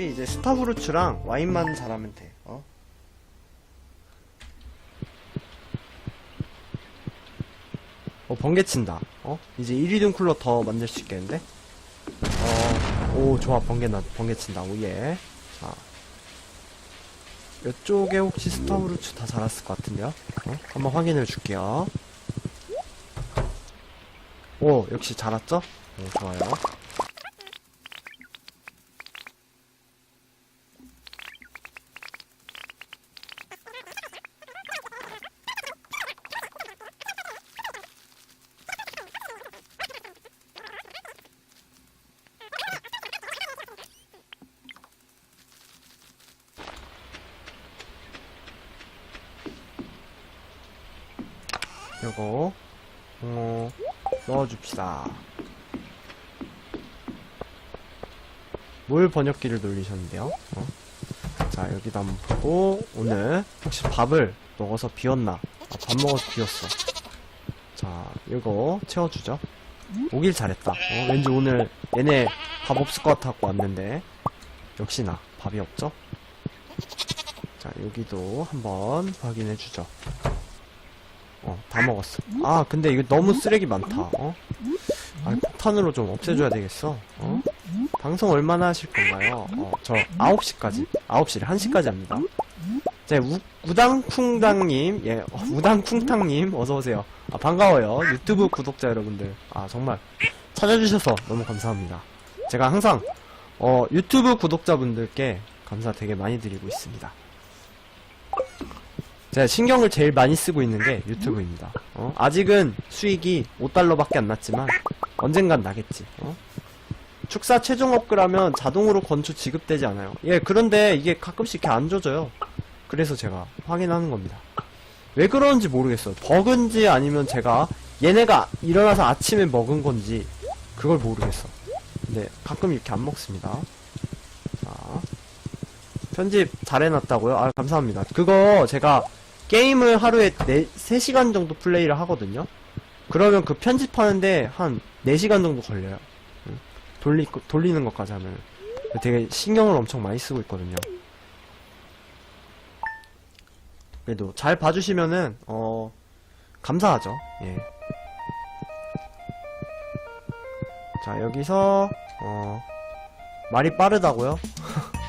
어차피 이제 스타브루츠랑 와인만 잘하면 돼. 어? 어 번개 친다. 어? 이제 1위등 쿨러 더 만들 수 있겠는데? 어, 오 좋아 번개 나 번개 친다. 오예. 자, 이쪽에 혹시 스타브루츠 다 자랐을 것 같은데요? 어? 한번 확인해 줄게요. 오 역시 자랐죠? 오 좋아요. 요거 어 넣어줍시다. 뭘 번역기를 돌리셨는데요. 어? 자 여기다 한번 보고 오늘 혹시 밥을 먹어서 비웠나? 아, 밥 먹어서 비웠어. 자 이거 채워주죠. 오길 잘했다. 어, 왠지 오늘 얘네 밥 없을 것 같아갖고 왔는데. 역시나 밥이 없죠? 자 여기도 한번 확인해주죠. 어, 다 먹었어. 아, 근데 이거 너무 쓰레기 많다. 어? 아, 폭탄으로 좀 없애줘야 되겠어. 어? 방송 얼마나 하실 건가요? 어, 저 9시까지. 9시를 1시까지 합니다. 자, 우, 우당쿵당님, 예, 어, 우당쿵탕님, 어서오세요. 아, 반가워요. 유튜브 구독자 여러분들. 아, 정말. 찾아주셔서 너무 감사합니다. 제가 항상, 어, 유튜브 구독자분들께 감사 되게 많이 드리고 있습니다. 제가 신경을 제일 많이 쓰고 있는 게 유튜브입니다. 어? 아직은 수익이 5달러밖에 안 났지만 언젠간 나겠지. 어? 축사 최종 업그라면 자동으로 건축 지급되지 않아요. 예, 그런데 이게 가끔씩 이렇게 안 줘져요. 그래서 제가 확인하는 겁니다. 왜 그러는지 모르겠어요. 버그인지 아니면 제가 얘네가 일어나서 아침에 먹은 건지 그걸 모르겠어. 근데 가끔 이렇게 안 먹습니다. 자, 편집 잘 해놨다고요? 아, 감사합니다. 그거 제가 게임을 하루에 4, 3시간 정도 플레이를 하거든요? 그러면 그 편집하는데 한 4시간 정도 걸려요. 응. 돌리, 돌리는 것까지 하면. 되게 신경을 엄청 많이 쓰고 있거든요. 그래도 잘 봐주시면은, 어, 감사하죠. 예. 자, 여기서, 어, 말이 빠르다고요?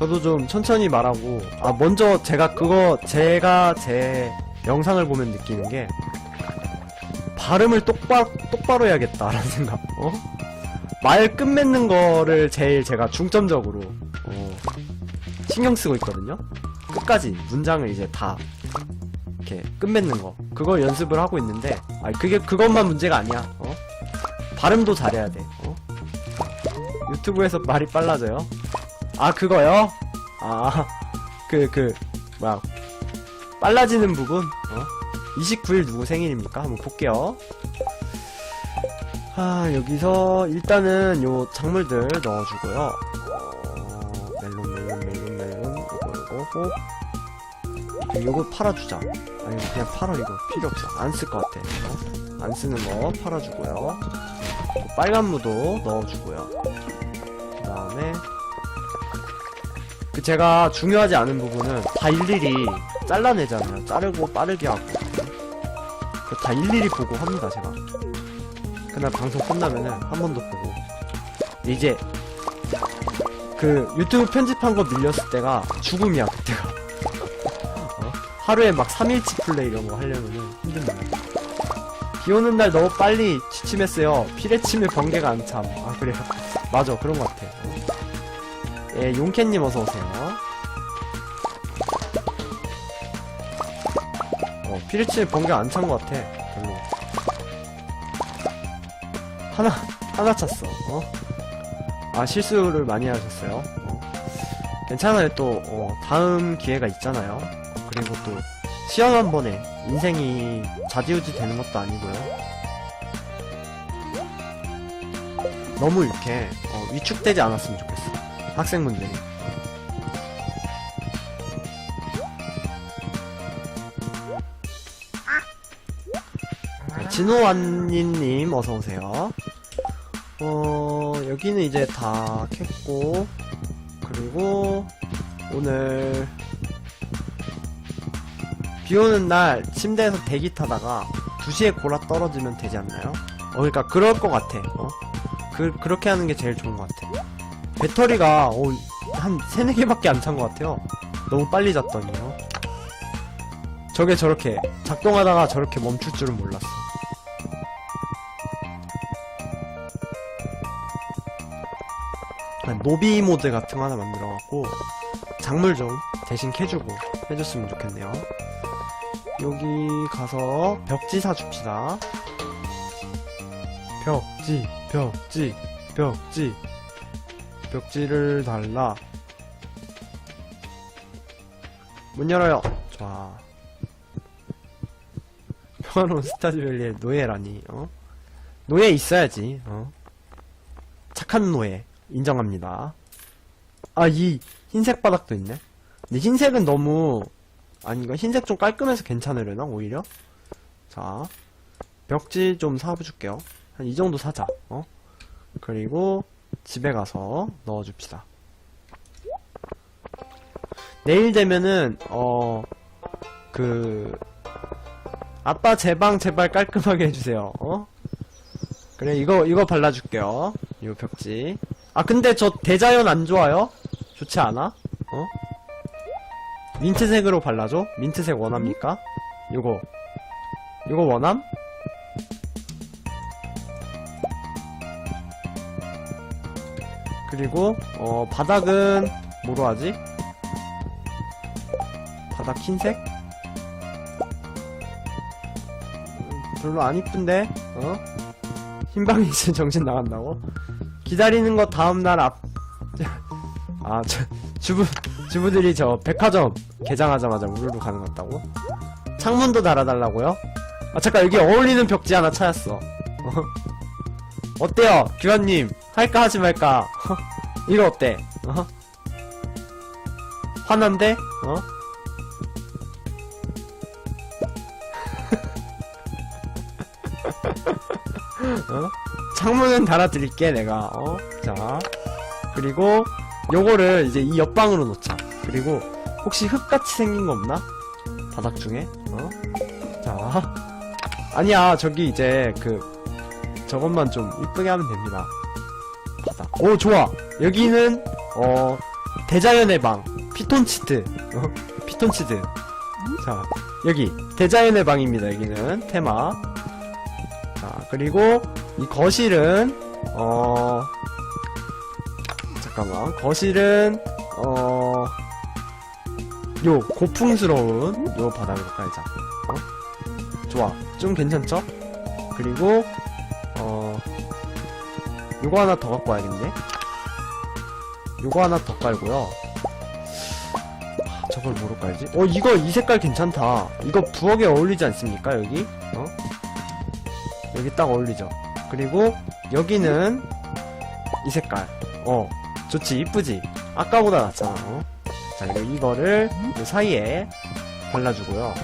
저도 좀 천천히 말하고 아 먼저 제가 그거 제가 제 영상을 보면 느끼는 게 발음을 똑바, 똑바로 해야겠다라는 생각 어? 말 끝맺는 거를 제일 제가 중점적으로 어, 신경 쓰고 있거든요 끝까지 문장을 이제 다 이렇게 끝맺는 거 그걸 연습을 하고 있는데 아 그게 그것만 문제가 아니야 어? 발음도 잘해야 돼 어? 유튜브에서 말이 빨라져요 아 그거요? 아그그 뭐야 빨라지는 부분? 어? 29일 누구 생일입니까? 한번 볼게요. 아 여기서 일단은 요 작물들 넣어주고요. 어, 멜론 멜론 멜론 멜론 요거 요거 꼭. 요거 팔아주자. 아니 그냥 팔아 이거 필요 없어. 안 쓸 것 같아. 어? 안 쓰는 거 팔아주고요. 빨간 무도 넣어주고요. 그 다음에 그 제가 중요하지 않은 부분은 다 일일이 잘라내잖아요. 자르고 빠르게 하고. 그다 일일이 보고 합니다, 제가. 그날 방송 끝나면은 한 번 더 보고. 이제 그 유튜브 편집한 거 밀렸을 때가 죽음이야, 그때가. 어? 하루에 막 3일치 플레이 이런 거 하려면은 힘듭니다. 비 오는 날 너무 빨리 취침했어요. 피레침에 번개가 안 참. 아, 그래요? 맞아, 그런 것 같아. 어. 예, 용캔님 어서오세요. 어, 피리치에 번개 안 찬 것 같아. 별로. 하나, 하나 찼어. 어? 아, 실수를 많이 하셨어요. 어. 괜찮아요. 또, 어, 다음 기회가 있잖아요. 그리고 또, 시험 한 번에 인생이 좌지우지 되는 것도 아니고요. 너무 이렇게, 어, 위축되지 않았으면 좋겠어. 학생분들이. 진호완니님 어서오세요. 어, 여기는 이제 다 캤고, 그리고, 오늘, 비 오는 날 침대에서 대기 타다가 2시에 골아 떨어지면 되지 않나요? 어, 그러니까 그럴 것 같아. 어? 그, 그렇게 하는 게 제일 좋은 것 같아. 배터리가, 어, 한 3, 4개밖에 안 찬 것 같아요. 너무 빨리 잤더니요. 저게 저렇게, 작동하다가 저렇게 멈출 줄은 몰랐어. 한 노비 모드 같은 거 하나 만들어갖고, 작물 좀 대신 캐주고 해줬으면 좋겠네요. 여기 가서 벽지 사줍시다. 벽지, 벽지, 벽지. 벽지를 달라. 문 열어요. 좋아. 평화로운 스타즈밸리의 노예라니, 어? 노예 있어야지, 어? 착한 노예. 인정합니다. 아, 이 흰색 바닥도 있네. 근데 흰색은 너무, 이거 흰색 좀 깔끔해서 괜찮으려나, 오히려? 자, 벽지 좀 사줄게요. 한 이 정도 사자, 어? 그리고, 집에 가서 넣어줍시다. 내일 되면은, 어, 그, 아빠 제 방 제발 깔끔하게 해주세요, 어? 그래, 이거, 이거 발라줄게요. 이 벽지. 아, 근데 저 대자연 안 좋아요? 좋지 않아? 어? 민트색으로 발라줘? 민트색 원합니까? 요거. 요거 원함? 그리고, 어, 바닥은, 뭐로 하지? 바닥 흰색? 음, 별로 안 이쁜데? 어? 흰방이 있으면 정신 나간다고? 기다리는 거 다음날 앞, 아, 저, 주부, 주부들이 저 백화점 개장하자마자 우르르 가는 것 같다고? 창문도 달아달라고요? 아, 잠깐, 여기 어울리는 벽지 하나 찾았어. 어? 어때요? 규환님, 할까 하지 말까? 이거 어때? 어? 화난데? 어? 어? 창문은 달아드릴게, 내가, 어? 자. 그리고, 요거를 이제 이 옆방으로 놓자. 그리고, 혹시 흙같이 생긴 거 없나? 바닥 중에? 어? 자. 아니야, 저기 이제, 그, 저것만 좀 이쁘게 하면 됩니다. 바닥. 오, 좋아! 여기는, 어, 대자연의 방. 피톤치드. 어? 피톤치드. 자, 여기. 대자연의 방입니다, 여기는. 테마. 자, 그리고, 이 거실은, 어, 잠깐만. 거실은, 어, 요, 고풍스러운, 요 바닥으로 깔자. 어? 좋아. 좀 괜찮죠? 그리고, 어, 요거 하나 더 갖고 와야겠네. 요거 하나 더 깔고요. 아, 저걸 뭐로 깔지? 어, 이거, 이 색깔 괜찮다. 이거 부엌에 어울리지 않습니까, 여기? 어? 여기 딱 어울리죠. 그리고, 여기는, 이 색깔. 어, 좋지, 이쁘지? 아까보다 낫잖아, 어? 자, 그리고 이거를, 요 사이에 발라주고요.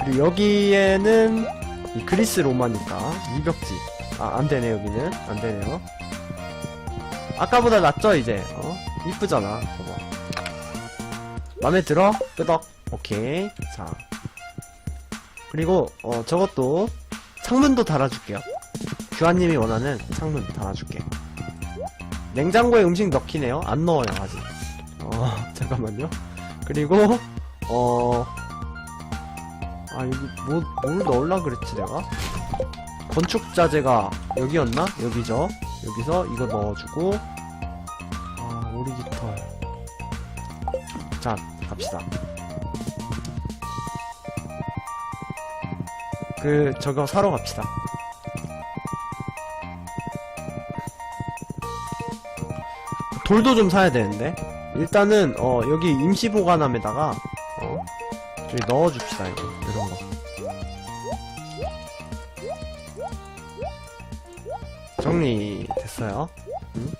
그리고 여기에는, 이 그리스 로마니까, 이 벽지. 아, 안 되네, 여기는. 안 되네요. 아까보다 낫죠, 이제? 어? 이쁘잖아, 봐봐. 맘에 들어? 끄덕. 오케이. 자. 그리고, 어, 저것도, 창문도 달아줄게요. 규환님이 원하는 창문 달아줄게. 냉장고에 음식 넣기네요. 안 넣어요, 아직. 어, 잠깐만요. 그리고, 어, 아, 여기, 뭐, 뭘 넣으려 그랬지, 내가? 건축자재가 여기였나? 여기죠. 여기서 이거 넣어주고, 아, 오리지털. 자, 갑시다. 그, 저거 사러 갑시다. 돌도 좀 사야 되는데. 일단은, 어, 여기 임시 보관함에다가, 어, 저기 넣어줍시다, 이거. 정리 됐어요. 응?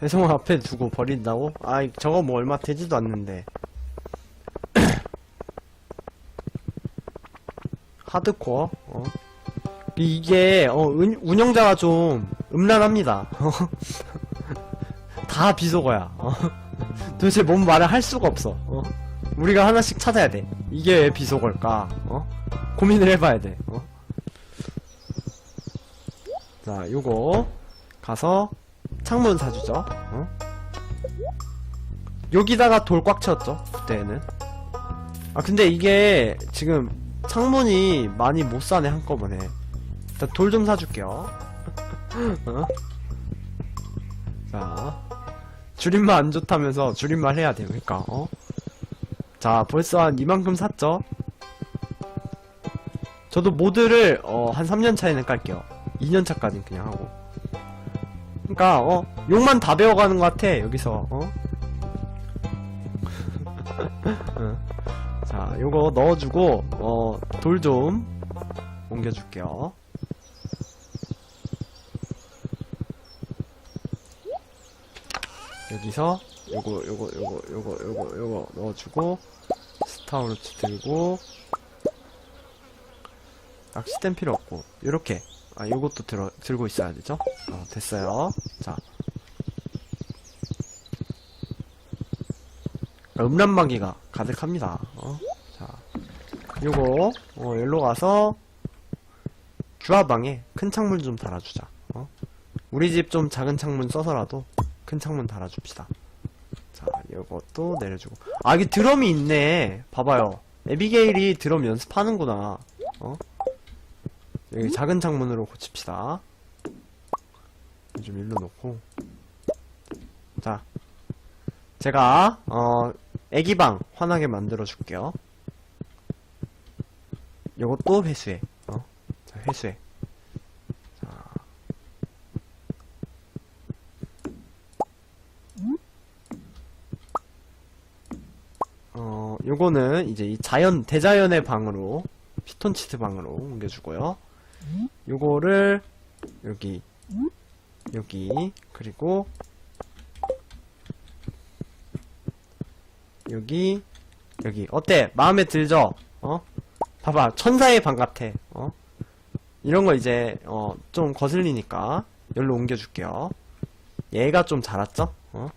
배송 앞에 두고 버린다고? 아, 저거 뭐 얼마 되지도 않는데. 하드코어. 어. 이게 어, 운, 운영자가 좀 음란합니다. 다 비속어야. 어. 도대체 뭔 말을 할 수가 없어. 어. 우리가 하나씩 찾아야 돼. 이게 왜 비속어일까? 어? 고민을 해봐야 돼. 어? 자, 요거 가서 창문 사주죠. 어? 여기다가 돌 꽉 채웠죠. 그때는. 아 근데 이게 지금 창문이 많이 못 사네 한꺼번에. 일단 돌 좀 사줄게요. 어? 자, 줄임말 안 좋다면서 줄임말 해야 돼요. 그러니까 어? 자, 벌써 한 이만큼 샀죠? 저도 모드를, 어, 한 3년 차에는 깔게요. 2년 차까진 그냥 하고. 그니까, 어, 욕만 다 배워가는 것 같아, 여기서, 어? 응. 자, 요거 넣어주고, 어, 돌 좀 옮겨줄게요. 여기서 요거 요거 요거 요거 요거 요거 넣어주고 스타우루치 들고 낚싯대는 필요 없고 요렇게 아 요것도 들어 들고 있어야 되죠 어 됐어요 자 음란마귀가 가득합니다 어? 자 요거 어 여기로 가서 주화방에 큰 창문 좀 달아주자 어? 우리 집 좀 작은 창문 써서라도 큰 창문 달아줍시다. 자, 요것도 내려주고. 아, 여기 드럼이 있네. 봐봐요. 에비게일이 드럼 연습하는구나. 어? 여기 작은 창문으로 고칩시다. 좀 일로 놓고. 자. 제가, 어, 애기방 환하게 만들어줄게요. 요것도 회수해. 어? 자, 회수해. 어, 요거는 이제 이 자연, 대자연의 방으로, 피톤치드 방으로 옮겨주고요. 요거를, 여기, 여기, 그리고, 여기, 여기. 어때? 마음에 들죠? 어? 봐봐. 천사의 방 같아. 어? 이런 거 이제, 어, 좀 거슬리니까, 여기로 옮겨줄게요. 얘가 좀 자랐죠? 어?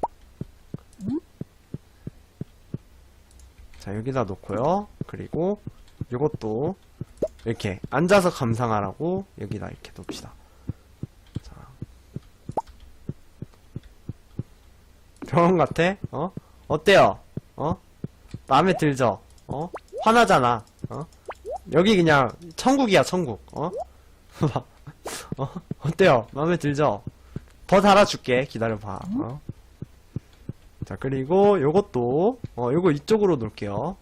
자, 여기다 놓고요. 그리고 요것도 이렇게 앉아서 감상하라고 여기다 이렇게 놓읍시다. 자. 병원 같아? 어? 어때요? 어? 마음에 들죠? 어? 화나잖아. 어? 여기 그냥 천국이야, 천국. 어? 어? 어때요? 마음에 들죠? 더 달아줄게. 기다려봐. 어? 자, 그리고 요것도, 어, 요거 이쪽으로 놓을게요.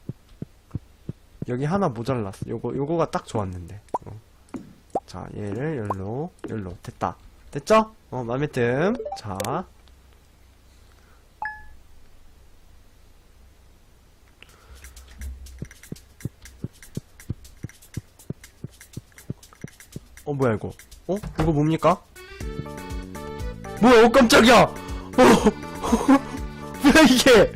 여기 하나 모자랐어. 요거, 요거가 딱 좋았는데. 어. 자, 얘를 열로, 열로. 됐다. 됐죠? 어, 맘에 듦. 자. 어, 뭐야, 이거? 어? 이거 뭡니까? 뭐야, 어, 깜짝이야! 어! 뭐야 이게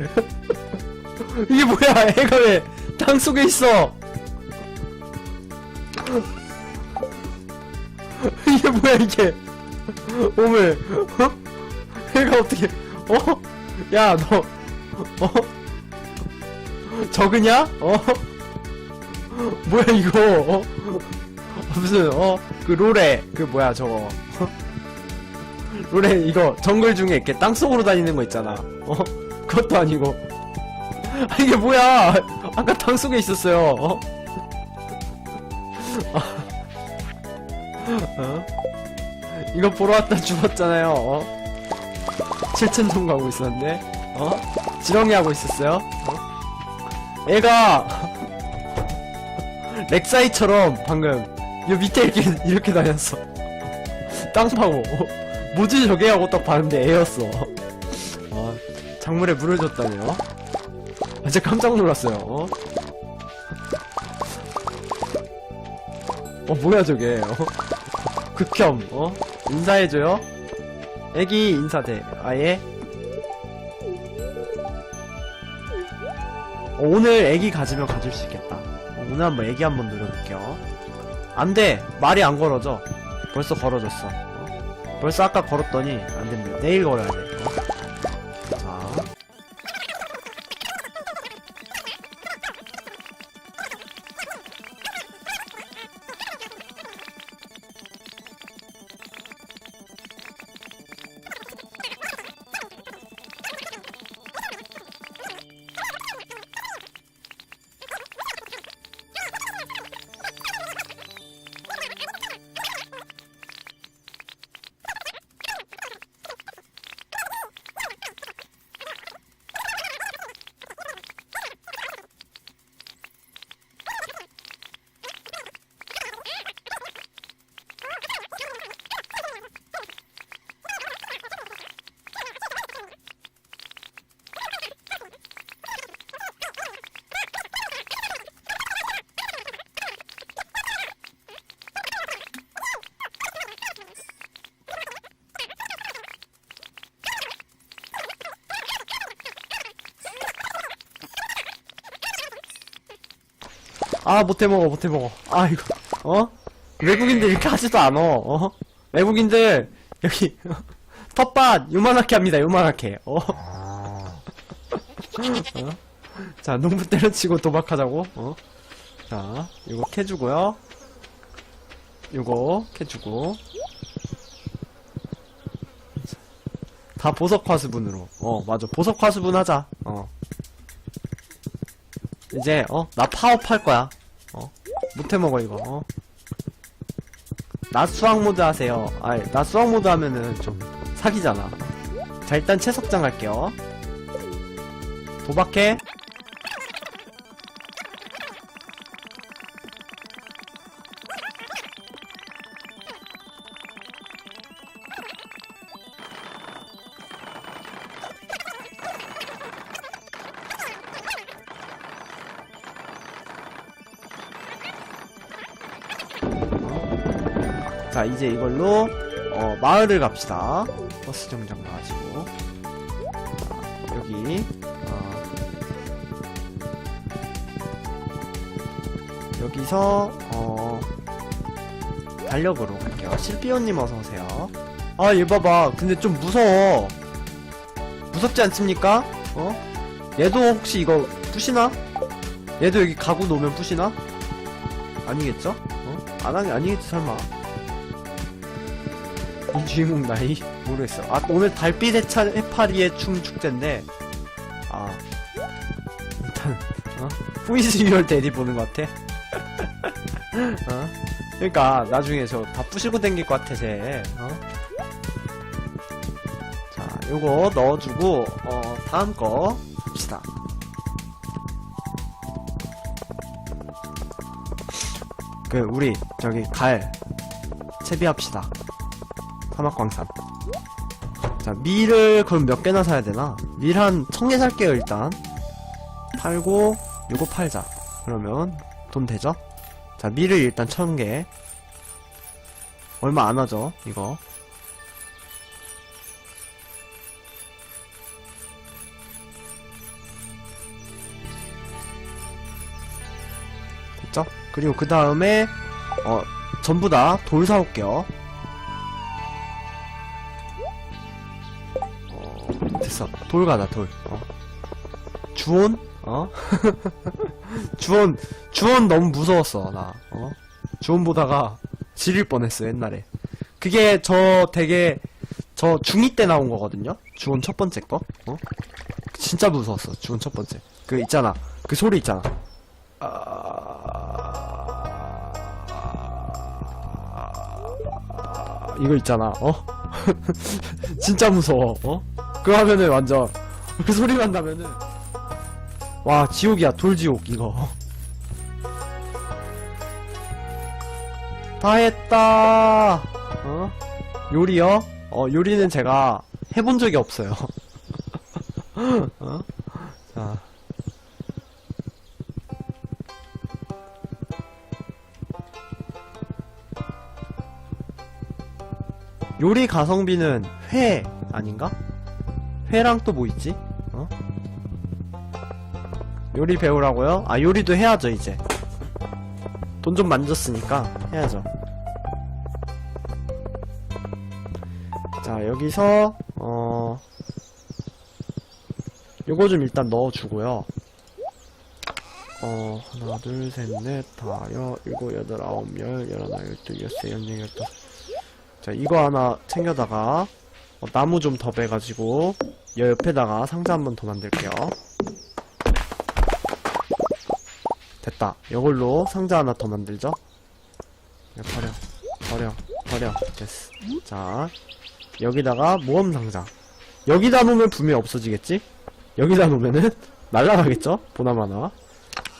이게 뭐야 애가 왜 땅 속에 있어 이게 뭐야 이게 오물 어? 애가 어떻게 어? 야 너 어? 적으냐? 어? 뭐야 이거 어? 무슨 어? 그 롤에 그 뭐야 저거 롤에 이거 정글 중에 이렇게 땅 속으로 다니는 거 있잖아 어? 그것도 아니고 아 이게 뭐야 아까 땅속에 있었어요 어? 아. 어? 이거 보러 왔다 죽었잖아요 어? 7천 점 가고 있었는데 어? 지렁이 하고 있었어요 어? 애가 렉사이처럼 방금 요 밑에 이렇게 이렇게 다녔어 땅 파고 어? 뭐지 저게 하고 딱 봤는데 애였어 아, 작물에 물을 줬다네요 아, 진짜 깜짝 놀랐어요 어? 어 뭐야 저게 어? 극혐 어? 인사해줘요 애기 인사돼 아예 어, 오늘 애기 가지면 가질 수 있겠다 어, 오늘 한번 애기 한번 노려볼게요 안 돼! 말이 안 걸어져. 벌써 걸어졌어. 어? 벌써 아까 걸었더니 안 된대. 내일 걸어야 돼. 아, 못해 먹어, 못해 먹어. 아, 이거, 어? 외국인들 이렇게 하지도 않아, 어? 외국인들, 여기, 텃밭, 요만하게 합니다, 요만하게, 어? 어? 자, 농부 때려치고 도박하자고, 어? 자, 이거 캐주고요. 요거 캐주고. 다 보석 화수분으로. 어, 맞아. 보석 화수분 하자. 어. 이제 어 나 파업할 거야 어 못해 먹어 이거. 어. 나 수학 모드 하세요. 아이 나 수학 모드 하면은 좀 사기잖아. 자 일단 채석장 할게요. 도박해 자 이제 이걸로 어, 마을을 갑시다 버스 정장 가가지고 자, 여기 어, 여기서 어, 달력으로 갈게요 실비오님 어서오세요 아 얘 봐봐 근데 좀 무서워 무섭지 않습니까? 어? 얘도 혹시 이거 부시나? 얘도 여기 가구 놓으면 부시나? 아니겠죠? 어? 안 하니 아니겠지 설마 이 주인공 나이 모르겠어. 아 오늘 달빛 해차 해파리의 춤 축제인데 아 일단 어 후이스 유얼 대디 보는 것 같아. 어 그러니까 나중에 저 다 부시고 댕길 것 같아 쟤. 어? 자 요거 넣어주고 어 다음 거 봅시다. 그 우리 저기 갈 채비합시다. 사막광산. 자, 밀을 그럼 몇 개나 사야 되나? 밀 한 천 개 살게요, 일단. 팔고, 요거 팔자. 그러면, 돈 되죠? 자, 밀을 일단 천 개. 얼마 안 하죠, 이거. 됐죠? 그리고 그 다음에, 어, 전부 다 돌 사올게요. 돌 가자, 돌. 어. 주온? 어? 주온, 주온 너무 무서웠어, 나. 어? 주온 보다가 지릴 뻔했어, 옛날에. 그게 저 되게, 저 중2 때 나온 거거든요? 주온 첫 번째 거? 어? 진짜 무서웠어, 주온 첫 번째. 그 있잖아. 그 소리 있잖아. 아... 이거 있잖아, 어? 진짜 무서워, 어? 그거 하면은 완전 그 소리만 나면은 와 지옥이야 돌지옥 이거. 다 했다. 어? 요리요? 어 요리는 제가 해본 적이 없어요. 어? 자. 요리 가성비는 회 아닌가? 회랑 또 뭐 있지? 어? 요리 배우라고요? 아 요리도 해야죠 이제 돈 좀 만졌으니까 해야죠. 자, 여기서, 어, 요거 좀 일단 넣어주고요. 어, 하나, 둘, 셋, 넷, 다, 여, 일곱, 여덟, 아홉, 열, 열하나, 열둘, 열세, 열네, 열다섯. 자, 이거 하나 챙겨다가, 어, 나무 좀더 빼가지고, 여 옆에다가 상자 한 번 더 만들게요. 됐다. 이걸로 상자 하나 더 만들죠? 야, 버려. 버려. 버려. 됐어. 자, 여기다가 모험 상자. 여기다 놓으면 분명히 없어지겠지? 여기다 놓으면은 날라가겠죠? 보나마나.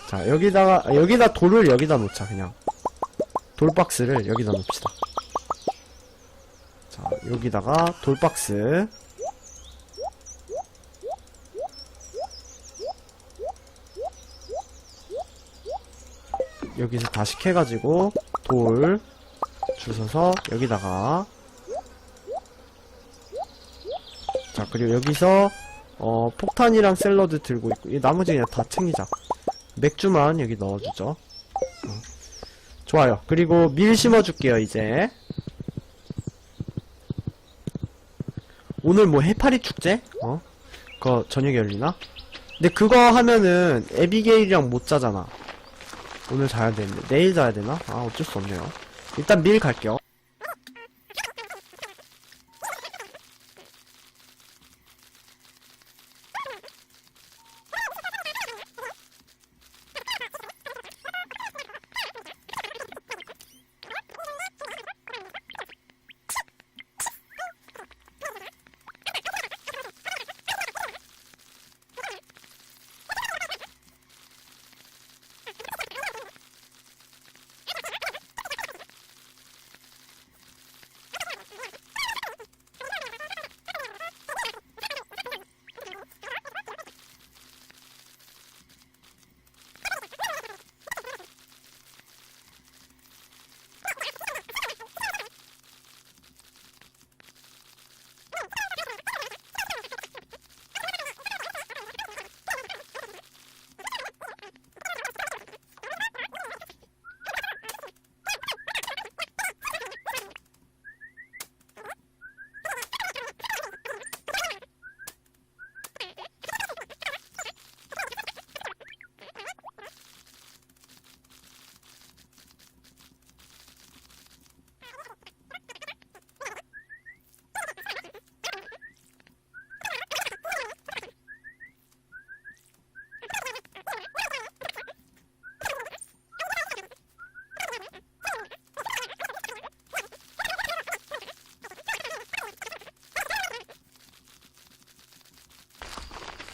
자, 여기다가, 아, 여기다 돌을 여기다 놓자, 그냥. 돌박스를 여기다 놓읍시다. 자, 여기다가 돌박스. 여기서 다시 캐가지고 돌 주워서 여기다가. 자 그리고 여기서 어 폭탄이랑 샐러드 들고 있고 이 나머지 그냥 다 챙기자. 맥주만 여기 넣어주죠. 어. 좋아요. 그리고 밀 심어줄게요 이제 오늘 뭐 해파리 축제? 어? 그거 저녁에 열리나? 근데 그거 하면은 에비게일이랑 못 자잖아 오늘 자야 되는데 내일 자야 되나? 아 어쩔 수 없네요 일단 밀 갈게요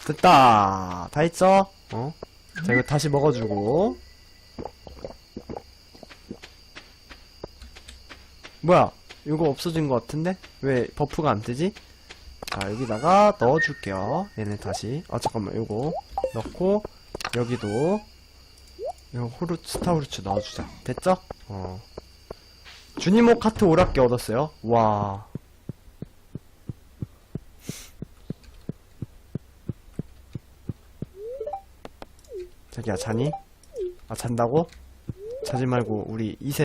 됐다. 다 했죠? 어? 자 이거 다시 먹어주고. 뭐야? 이거 없어진 것 같은데? 왜 버프가 안 뜨지? 자 여기다가 넣어줄게요. 얘네 다시. 아 잠깐만. 요거 넣고 여기도. 이거 호루 스타후르츠 넣어주자. 됐죠? 어. 주니모 카트 오락기 얻었어요. 와 자기야 자니? 아 잔다고? 자지 말고 우리 이세